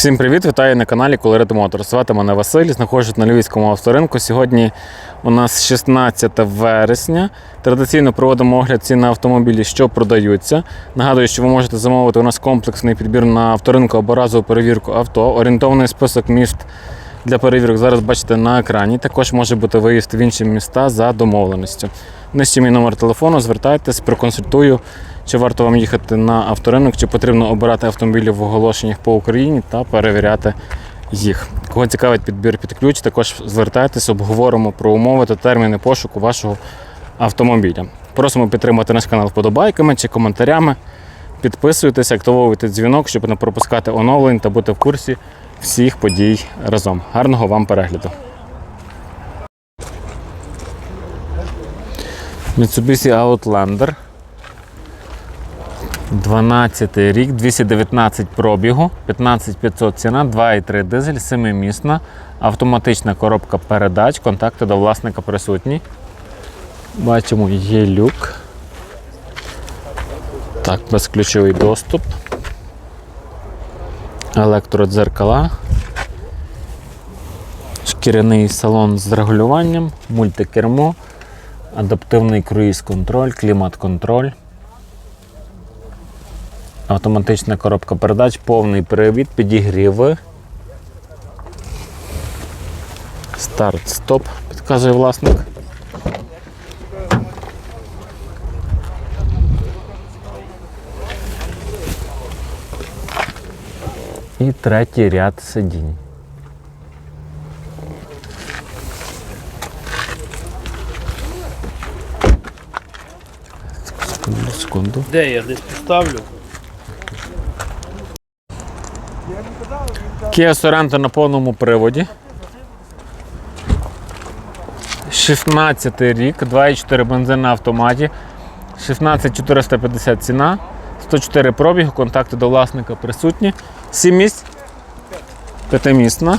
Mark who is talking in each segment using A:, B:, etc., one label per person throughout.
A: Всім привіт! Вітаю на каналі Colored Motors. Звати мене Василь, знаходжусь на Львівському авторинку. Сьогодні у нас 16 вересня. Традиційно проводимо огляд цін на автомобілі, що продаються. Нагадую, що ви можете замовити у нас комплексний підбір на авторинку або разову перевірку авто. Орієнтований список міст для перевірок зараз бачите на екрані. Також може бути виїзд в інші міста за домовленістю. Нижче мій номер телефону, звертайтесь, проконсультую, чи варто вам їхати на авторинок, чи потрібно обирати автомобілі в оголошеннях по Україні та перевіряти їх. Кого цікавить підбір під ключ, також звертайтесь, обговоримо про умови та терміни пошуку вашого автомобіля. Просимо підтримати наш канал вподобайками чи коментарями. Підписуйтесь, активовуйте дзвінок, щоб не пропускати оновлень та бути в курсі всіх подій разом. Гарного вам перегляду! Mitsubishi Outlander. 12 рік, 219 пробігу, 15500 ціна, 2,3 дизель, 7-місна, автоматична коробка передач, контакти до власника присутні. Бачимо, є люк. Так, безключовий доступ. Електродзеркала. Шкіряний салон з регулюванням, мультикермо, адаптивний круїз-контроль, клімат-контроль. Автоматична коробка передач, повний привід, підігріви. Старт-стоп, підказує власник. І третій ряд сидінь. Секунду.
B: Де я десь поставлю?
A: Kia Sorento на повному приводі. 16 рік, 2,4 бензин на автоматі, 16450 ціна, 104 пробігу, контакти до власника присутні. 7 місць. П'ятимісна.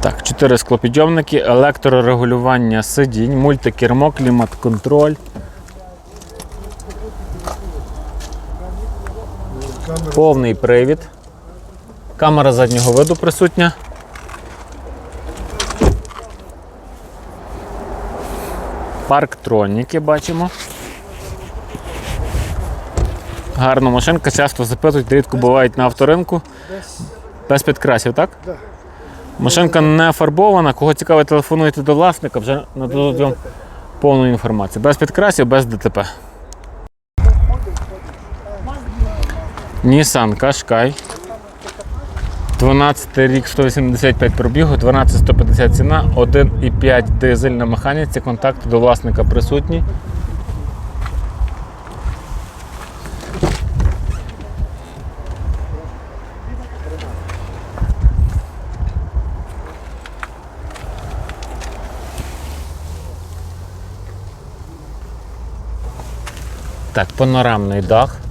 A: Так, 4 склопідйомники, електрорегулювання сидінь, мультикермо, клімат-контроль. Повний привід. Камера заднього виду присутня. Парктроніки бачимо. Гарна машинка, часто запитують, рідко бувають на авторинку. Без підкрасів, так?
C: Так.
A: Машинка не фарбована. Кого цікавить, телефонуйте до власника, вже нададуть вам повну інформацію. Без підкрасів, без ДТП. Nissan Qashqai. 12 рік 185 пробігу, 12150 ціна, 1,5 дизель на механіці, контакти до власника присутні. Так, панорамний дах.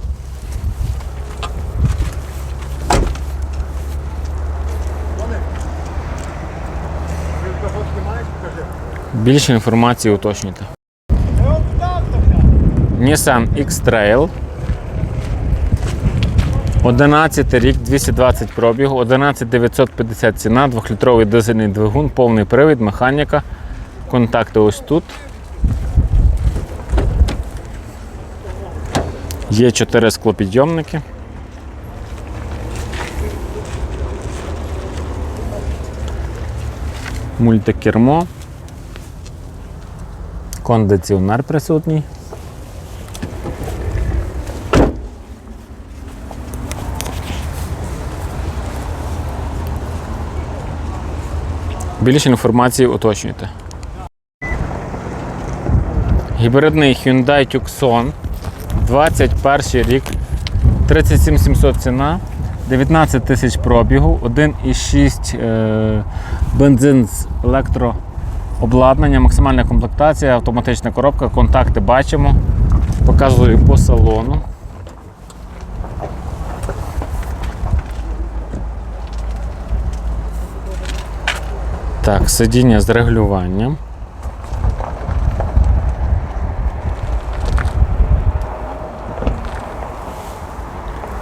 A: Більше інформації уточнюйте. Nissan X-Trail. 11 рік, 220 пробігу, 11950 ціна, 2-літровий дизельний двигун, повний привід, механіка. Контакти ось тут. Є 4 склопідйомники. Мультикермо. Кондиціонер присутній. Більше інформації уточнюйте. Гібридний Hyundai Tucson. 21 рік. 37 700 ціна. 19 тисяч пробігу, 1,6 е, бензин з електрообладнання, максимальна комплектація, автоматична коробка, контакти бачимо. Показую по салону. Так, сидіння з регулюванням.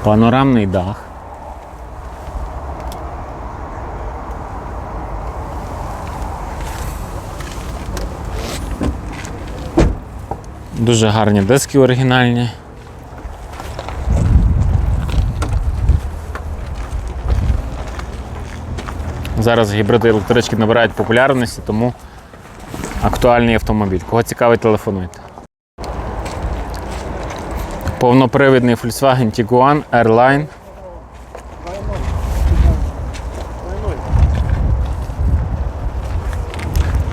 A: Панорамний дах. Дуже гарні диски оригінальні. Зараз гібриди електрички набирають популярності, тому актуальний автомобіль. Кого цікавить, телефонуйте. Повнопривідний Volkswagen Tiguan Airline.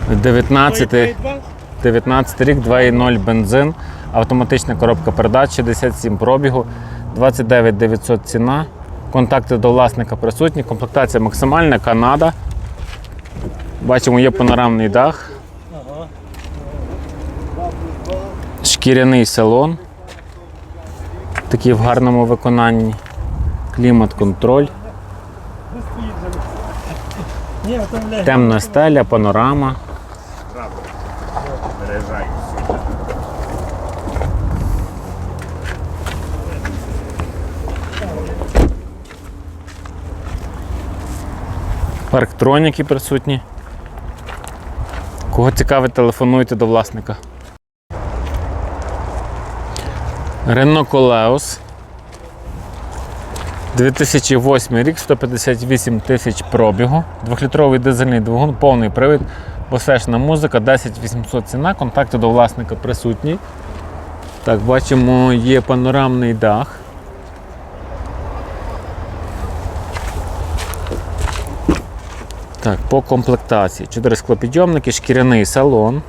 A: Дев'ятнадцятий 19 рік, 2.0 бензин, автоматична коробка передач, 67 пробігу, 29 900 ціна. Контакти до власника присутні, комплектація максимальна, Канада. Бачимо, є панорамний дах. Шкіряний салон. Такий в гарному виконанні. Клімат-контроль, темна стеля, панорама. Парктроніки присутні. Кого цікавить, телефонуйте до власника. Рено Колеус. 2008 рік, 158 тисяч пробігу, двохлітровий дизельний двигун, повний привід, посешна музика, 10 800 ціна, контакти до власника присутні. Так, бачимо, є панорамний дах. Так, по комплектації. Чотири склопідйомники, шкіряний салон.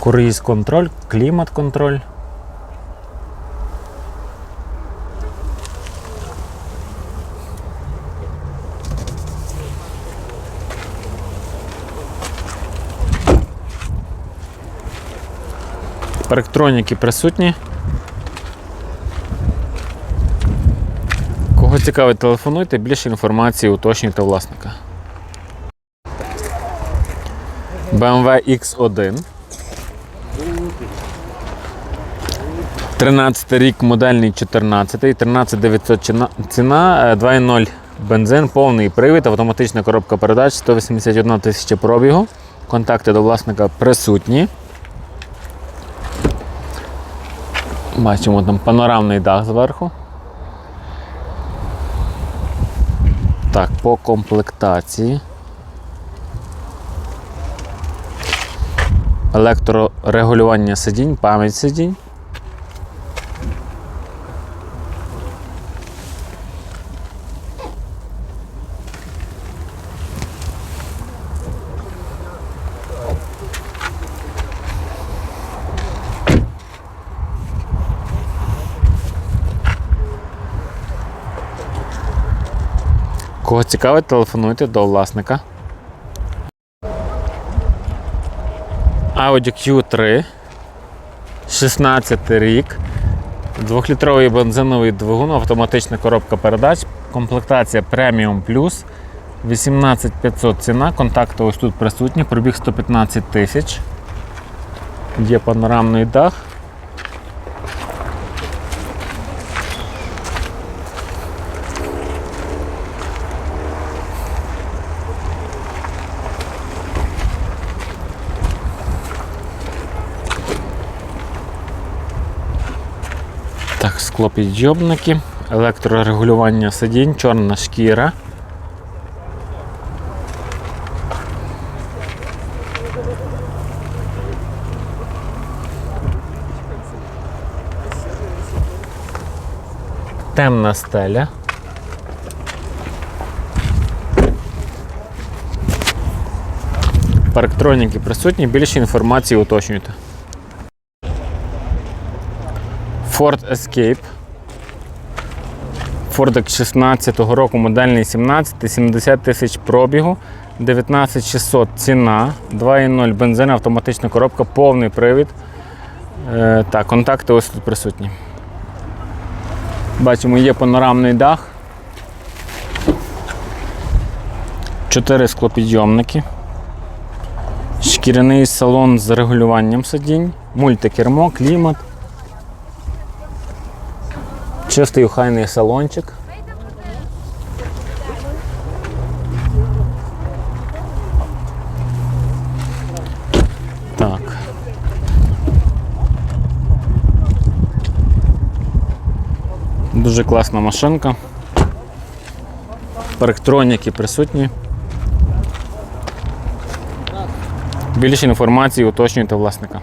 A: Круїз контроль, клімат контроль. Парктроніки присутні. Кого цікавить, телефонуйте, більше інформації уточнюйте власника. BMW X1. 13 рік, модельний 14, 13900 ціна- ціна, е, 2.0 бензин, повний привід, автоматична коробка передач, 181 тисяча пробігу. Контакти до власника присутні. Бачимо там панорамний дах зверху. Так, по комплектації. Електрорегулювання сидінь, пам'ять сидінь. Кого цікавить, телефонуйте до власника. Audi Q3. 16 рік. Двохлітровий бензиновий двигун, автоматична коробка передач, комплектація Premium Plus. 18500 ціна, контакти ось тут присутні, пробіг 115 тисяч. Є панорамний дах. Так, склопідйомники, електрорегулювання сидінь, чорна шкіра. Темна стеля. Парктроніки присутні, більше інформації уточнюйте. Ford Escape. Ford 16 року, модельний 17, 70 тисяч пробігу, 19600 ціна, 2.0 бензин, автоматична коробка, повний привід. Е, так, контакти ось тут присутні. Бачимо, є панорамний дах. Чотири склопідйомники. Шкіряний салон з регулюванням сидінь, мультикермо, клімат. Чистий охайний салончик. Так. Дуже класна машинка. Парктроніки присутні. Більше інформації уточнюйте власника.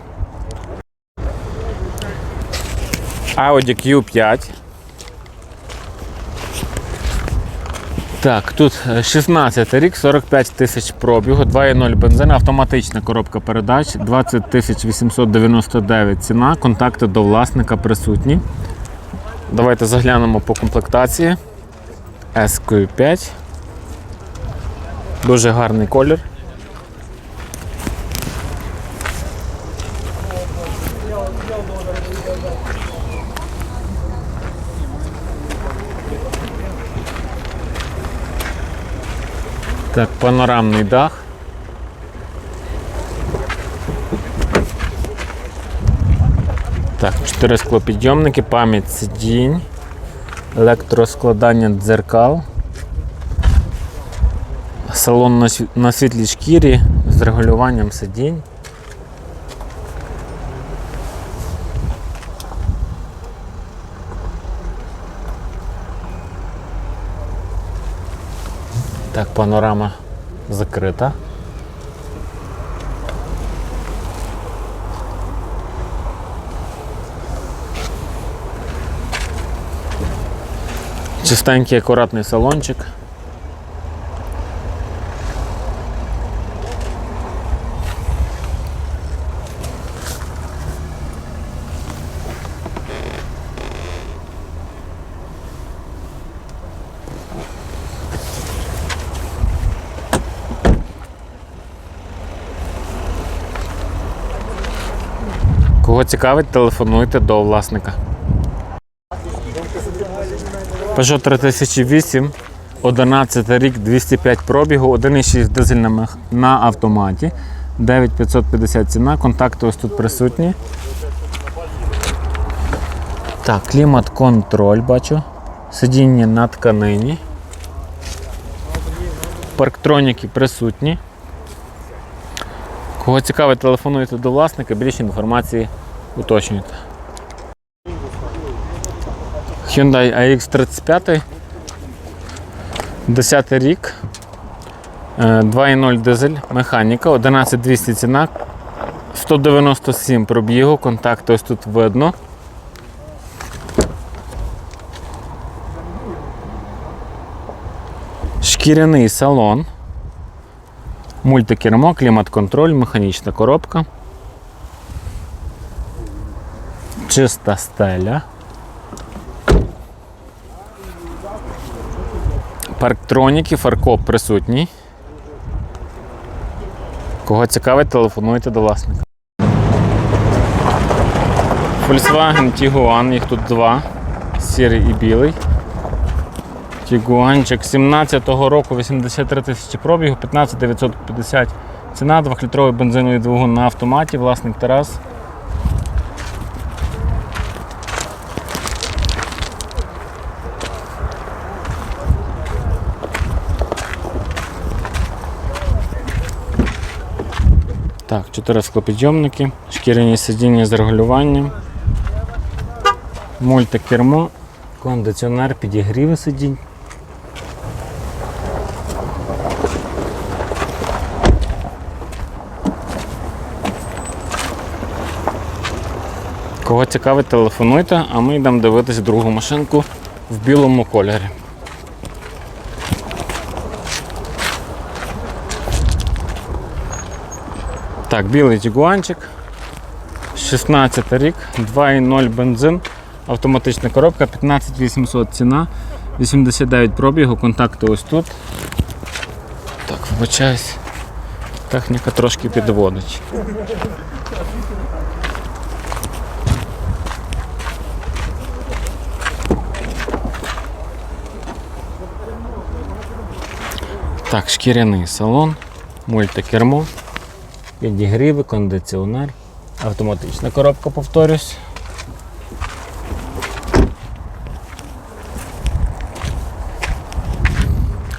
A: Audi Q5 Так, тут е, 16 рік, 45 тисяч пробігу, 2.0 бензин, автоматична коробка передач, 20 тисяч 899 ціна, контакти до власника присутні. Давайте заглянемо по комплектації. SQ5. Дуже гарний колір. Так, панорамний дах. Так, чотири склопідйомники, пам'ять сидінь, електроскладання дзеркал, салон на світлій шкірі з регулюванням сидінь. Так, панорама закрита. Чистенький, акуратний салончик. Цікавить, телефонуйте до власника. Peugeot 3008, 11 рік, 205 пробігу, 1,6 дизель на автоматі, 9550 ціна, контакти ось тут присутні. Так, клімат-контроль бачу. Сидіння на тканині. Парктроніки присутні. Кого цікавить, телефонуйте до власника, більше інформації уточнюйте. Hyundai AX35. 10 рік. Е, 2.0 дизель, механіка, 11200 ціна, 197 пробігу, контакти ось тут видно. Шкіряний салон. Мультикермо, клімат-контроль, механічна коробка. Чиста стеля. Парктроніки, фаркоп присутній. Кого цікавить, телефонуйте до власника. Volkswagen Tiguan, їх тут два. Сірий і білий. Тігуанчик 17-го року 83 тисячі пробігу, 15 950 ціна, 2-літровий бензиновий двигун на автоматі, власник Тарас. Так, 4 склопідйомники, шкіряні сидіння з регулюванням, мультикермо, кондиціонер, підігріви сидінь. Кого цікавить, телефонуйте, а ми йдемо дивитись другу машинку в білому кольорі. Так, білий тігуанчик. 16 рік, 2.0 бензин, автоматична коробка, 15800 ціна, 89 пробігу, контакти ось тут. Так, вибачаюсь. Техніка трошки підводить. Так, шкіряний салон, мультикермо, підігріви, кондиціонер, автоматична коробка, повторюсь.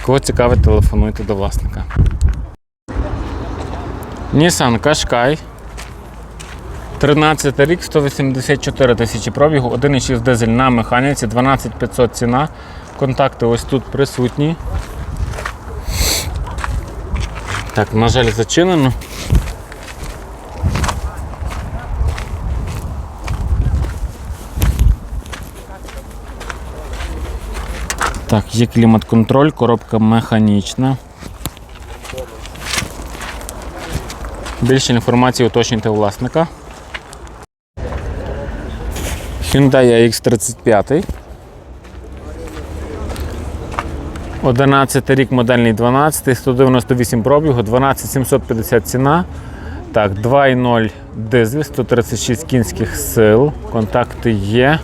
A: Кого цікавить, телефонуйте до власника. Nissan Qashqai. 13 рік, 184 тисячі пробігу, 1,6 дизель на механіці, 12500 ціна. Контакти ось тут присутні. Так, на жаль, зачинено. Так, є клімат-контроль, коробка механічна. Більше інформації уточнюйте у власника. Hyundai X35. 11 рік модельний 12, 198 пробігу, 12750 ціна. Так, 2.0 дизель, 136 кінських сил. Контакти є.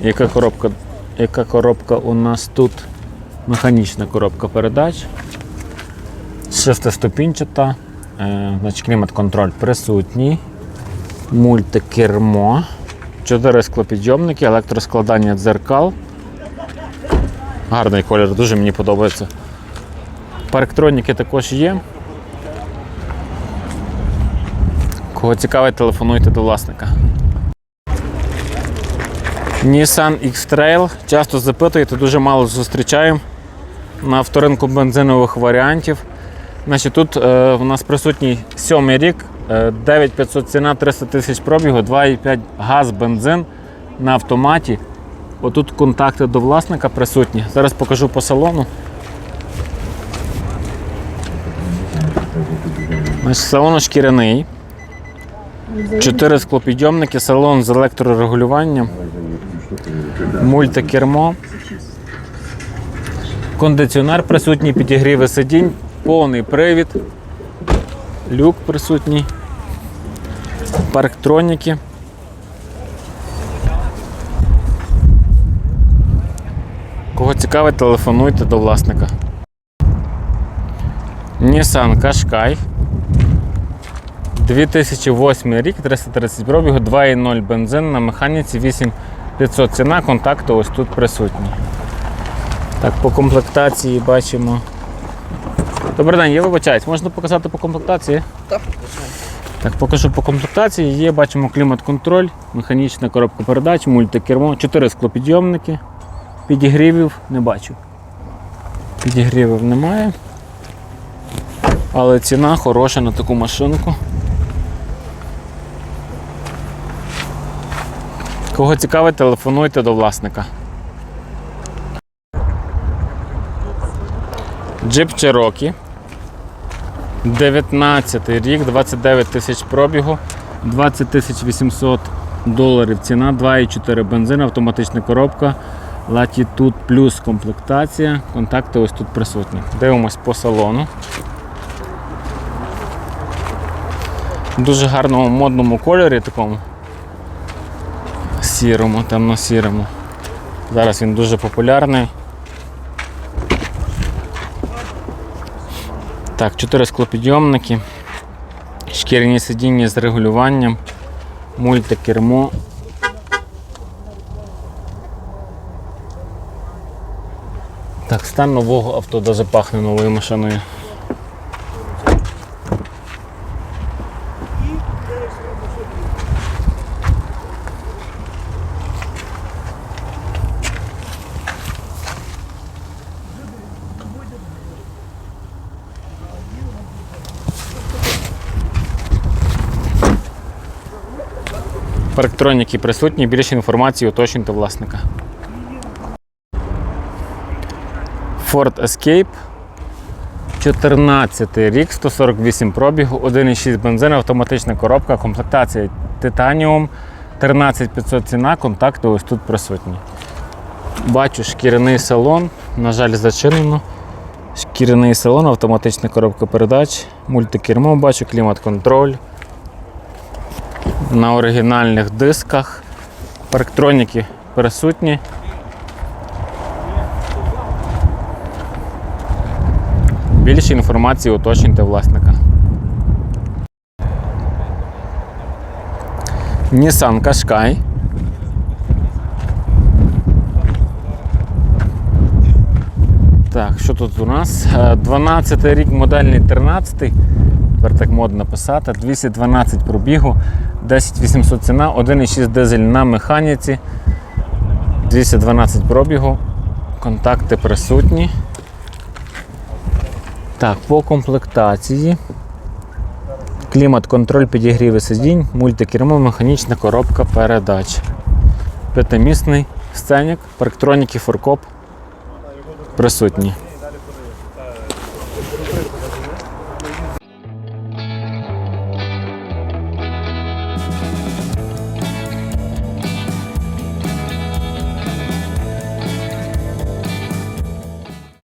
A: Яка коробка, яка коробка у нас тут? Механічна коробка передач. Шестиступінчата. Е, клімат-контроль присутній. Мультикермо. Чотири склопідйомники, електроскладання дзеркал. Гарний колір, дуже мені подобається. Парктроніки також є. Кого цікавить, телефонуйте до власника. Nissan X-Trail. Часто запитуєте, дуже мало зустрічаємо на авторинку бензинових варіантів. Значить, тут е, у нас присутній сьомий рік, е, 9500 ціна, 300 тисяч пробігу, 2,5 газ, бензин на автоматі. Отут контакти до власника присутні. Зараз покажу по салону. Значить, салон шкіряний. Чотири склопідйомники, салон з електрорегулюванням, мультикермо. Кондиціонер присутній, підігріви сидінь, повний привід, люк присутній, парктроніки. Кого цікавить, телефонуйте до власника. Nissan Qashqai. 2008 рік, 330 пробігу, 2,0 бензин на механіці 8500 ціна, контакти ось тут присутні. Так, по комплектації бачимо. Добрий день, я вибачаюсь, можна показати по комплектації?
C: Так.
A: Так, покажу по комплектації. Є, бачимо клімат-контроль, механічна коробка передач, мультикермо, 4 склопідйомники. Підігрівів не бачу. Підігрівів немає. Але ціна хороша на таку машинку. Кого цікавить, телефонуйте до власника. Джип Cherokee. 19 рік, 29 тисяч пробігу, 20 тисяч 800 доларів ціна, 2,4 бензин, автоматична коробка, Latitude плюс комплектація. Контакти ось тут присутні. Дивимось по салону. В дуже гарному модному кольорі такому. Сірому, темно-сірому. Зараз він дуже популярний. Так, чотири склопідйомники, шкіряні сидіння з регулюванням, мультикермо. Так, стан нового авто даже пахне новою машиною. Парктроніки присутні, більше інформації уточнюйте власника. Ford Escape. 14 рік, 148 пробігу, 1,6 бензин, автоматична коробка, комплектація Titanium, 13500 ціна, контакти ось тут присутні. Бачу шкіряний салон, на жаль, зачинено. Шкіряний салон, автоматична коробка передач, мультикермо, бачу, клімат-контроль на оригінальних дисках. Парктроніки присутні. Більше інформації уточнюйте власника. Nissan Qashqai. Так, що тут у нас? Е, 12 рік модельний 13. Тепер так модно писати. 212 пробігу, 10800 ціна, 1,6 дизель на механіці, 212 пробігу, контакти присутні. Так, по комплектації. Клімат, контроль, підігріви сидінь, мультикермо, механічна коробка передач. П'ятимісний сценік, парктроніки, форкоп присутні.